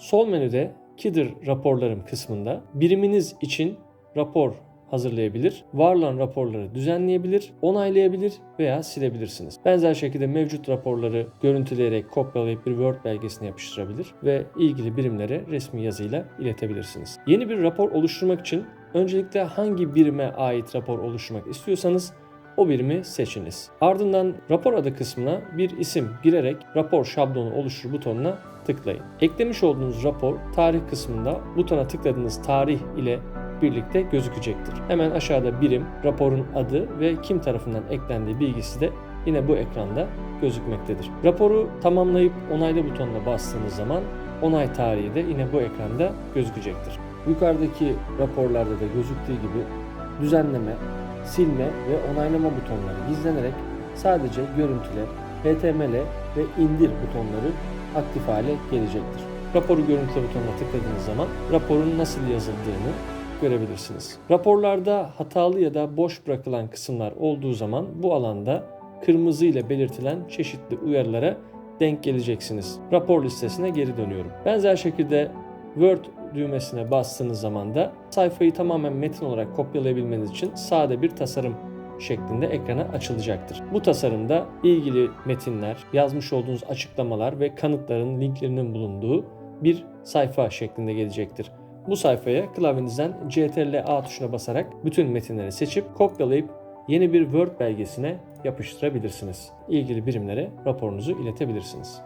Sol menüde Kidder raporlarım kısmında biriminiz için rapor hazırlayabilir, var olan raporları düzenleyebilir, onaylayabilir veya silebilirsiniz. Benzer şekilde mevcut raporları görüntüleyerek kopyalayıp bir Word belgesine yapıştırabilir ve ilgili birimlere resmi yazıyla iletebilirsiniz. Yeni bir rapor oluşturmak için öncelikle hangi birime ait rapor oluşturmak istiyorsanız o birimi seçiniz. Ardından rapor adı kısmına bir isim girerek rapor şablonu oluştur butonuna tıklayın. Eklemiş olduğunuz rapor tarih kısmında butona tıkladığınız tarih ile birlikte gözükecektir. Hemen aşağıda birim, raporun adı ve kim tarafından eklendiği bilgisi de yine bu ekranda gözükmektedir. Raporu tamamlayıp onayla butonuna bastığınız zaman onay tarihi de yine bu ekranda gözükecektir. Yukarıdaki raporlarda da gözüktüğü gibi düzenleme, silme ve onaylama butonları gizlenerek sadece görüntüle, HTML ve indir butonları aktif hale gelecektir. Raporu görüntüle butonuna tıkladığınız zaman raporun nasıl yazıldığını görebilirsiniz. Raporlarda hatalı ya da boş bırakılan kısımlar olduğu zaman bu alanda kırmızı ile belirtilen çeşitli uyarılara denk geleceksiniz. Rapor listesine geri dönüyorum. Benzer şekilde Word düğmesine bastığınız zaman da sayfayı tamamen metin olarak kopyalayabilmeniz için sade bir tasarım şeklinde ekrana açılacaktır. Bu tasarımda ilgili metinler, yazmış olduğunuz açıklamalar ve kanıtların linklerinin bulunduğu bir sayfa şeklinde gelecektir. Bu sayfaya klavyenizden CTRL-A tuşuna basarak bütün metinleri seçip kopyalayıp yeni bir Word belgesine yapıştırabilirsiniz. İlgili birimlere raporunuzu iletebilirsiniz.